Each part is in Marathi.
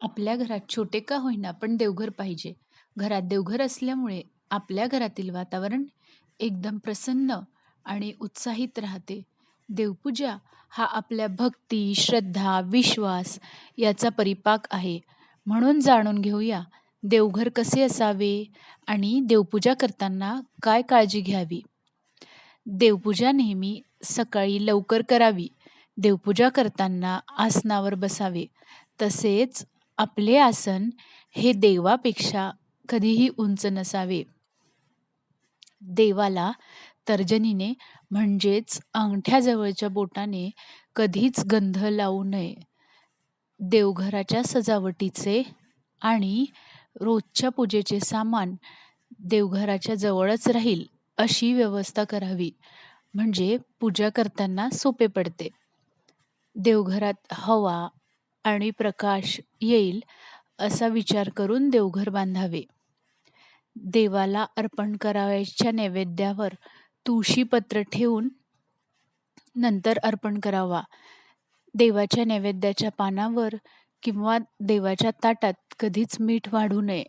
आपल्या घरात छोटे का होईना पण देवघर पाहिजे. घरात देवघर असल्यामुळे आपल्या घरातील वातावरण एकदम प्रसन्न आणि उत्साहित राहते. देवपूजा हा आपल्या भक्ती, श्रद्धा, विश्वास याचा परिपाक आहे. म्हणून जाणून घेऊया देवघर कसे असावे आणि देवपूजा करताना काय काळजी घ्यावी. देवपूजा नेहमी सकाळी लवकर करावी. देवपूजा करताना आसनावर बसावे. तसेच आपले आसन हे देवापेक्षा कधीही उंच नसावे. देवाला तर्जनीने म्हणजेच अंगठ्याजवळच्या बोटाने कधीच गंध लावू नये. देवघराच्या सजावटीचे आणि रोजच्या पूजेचे सामान देवघराच्या जवळच राहील अशी व्यवस्था करावी म्हणजे पूजा करताना सोपे पडते. देवघरात हवा आणि प्रकाश येईल असा विचार करून देवघर बांधावे. देवाला अर्पण करावयाच्या नैवेद्यावर तुळशीपत्र ठेवून नंतर अर्पण करावा. देवाच्या नैवेद्याच्या पानावर किंवा देवाच्या ताटात कधीच मीठ वाढू नये.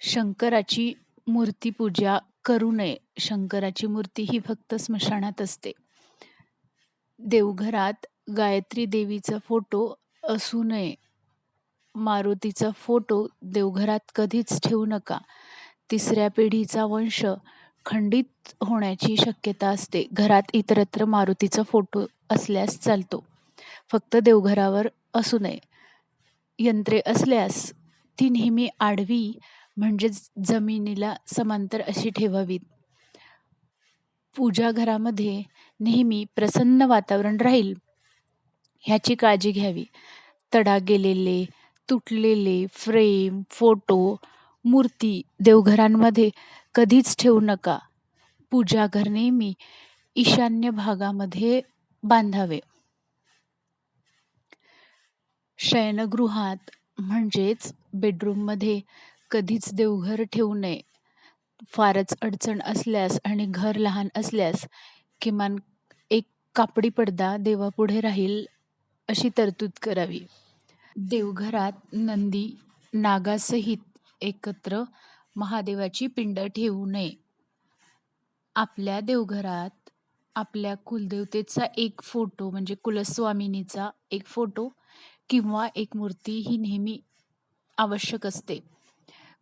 शंकराची मूर्तीपूजा करू नये. शंकराची मूर्ती ही फक्त स्मशानात असते. देवघरात गायत्री देवीचा फोटो असू नये. मारुतीचा फोटो देवघरात कधीच ठेवू नका. तिसऱ्या पिढीचा वंश खंडित होण्याची शक्यता असते. घरात इतरत्र मारुतीचा फोटो असल्यास चालतो, फक्त देवघरावर असू नये. यंत्रे असल्यास ती नेहमी आडवी म्हणजेच जमिनीला समांतर अशी ठेवावीत. पूजा घरामध्ये नेहमी प्रसन्न वातावरण राहील ह्याची काळजी घ्यावी. तडा गेलेले, तुटलेले फ्रेम, फोटो, मूर्ती देवघरांमध्ये कधीच ठेवू नका. पूजाघर नेहमी ईशान्य भागामध्ये बांधावे. शयनगृहात म्हणजेच बेडरूममध्ये कधीच देवघर ठेवू नये. फारच अडचण असल्यास आणि घर लहान असल्यास किमान एक कापडी पडदा देवापुढे राहील अशी तरतूद करावी. देवघरात नंदी, नागासहित एकत्र महादेवाची पिंड ठेवू नये. आपल्या देवघरात आपल्या कुलदेवतेचा एक फोटो म्हणजे कुलस्वामिनीचा एक फोटो किंवा एक मूर्ती ही नेहमी आवश्यक असते.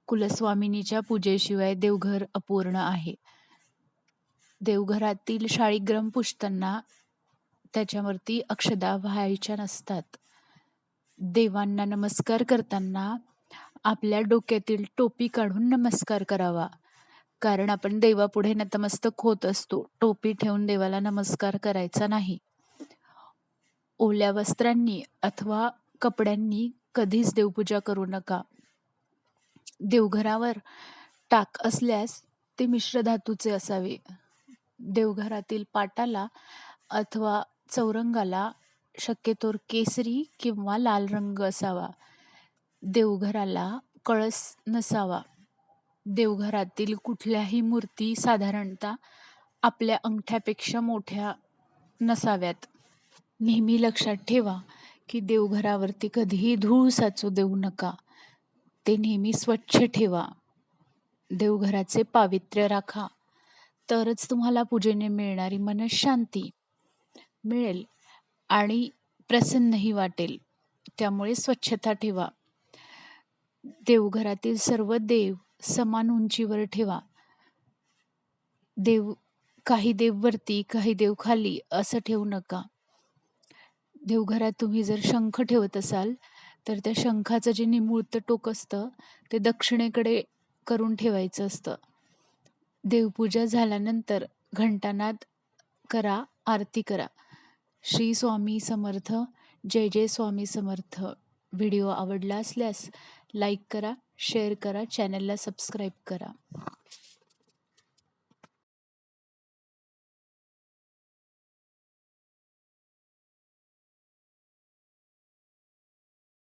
कुलस्वामिनीच्या पूजेशिवाय देवघर अपूर्ण आहे. देवघरातील शाळीग्रम पुसताना त्याच्यावरती अक्षदा व्हायच्या नसतात. देवांना नमस्कार करताना आपल्या डोक्यातील टोपी काढून नमस्कार करावा. कारण आपण देवापुढे नतमस्तक होत असतो. टोपी ठेवून देवाला नमस्कार करायचा नाही. ओल्या वस्त्रांनी अथवा कपड्यांनी कधीच देवपूजा करू नका. देवघरावर टाक असल्यास ते मिश्र धातूचे असावे. देवघरातील पाटाला अथवा चौरंगाला शक्यतोर केसरी किंवा लाल रंग असावा. देवघराला कळस नसावा. देवघरातील कुठल्याही मूर्ती साधारणतः आपल्या अंगठ्यापेक्षा मोठ्या नसाव्यात. नेहमी लक्षात ठेवा की देवघरावरती कधीही धूळ साचू देऊ नका. ते नेहमी स्वच्छ ठेवा. देवघराचे पावित्र्य राखा. तरच तुम्हाला पूजेने मिळणारी मनःशांती मिळेल आणि प्रसन्नही वाटेल. त्यामुळे स्वच्छता ठेवा. देवघरातील सर्व देव समान उंचीवर ठेवा. देव काही देव वरती, काही देव खाली असं ठेवू नका. देवघरात तुम्ही जर शंख ठेवत असाल, तर त्या शंखाचं जे निमुळतं टोक असतं, ते दक्षिणेकडे करून ठेवायचं असतं. देवपूजा झाल्यानंतर घंटानाद करा, आरती करा. श्री स्वामी समर्थ. जय जय स्वामी समर्थ. व्हिडिओ आवडला असल्यास लाईक करा, शेअर करा, चॅनलला सबस्क्राईब करा.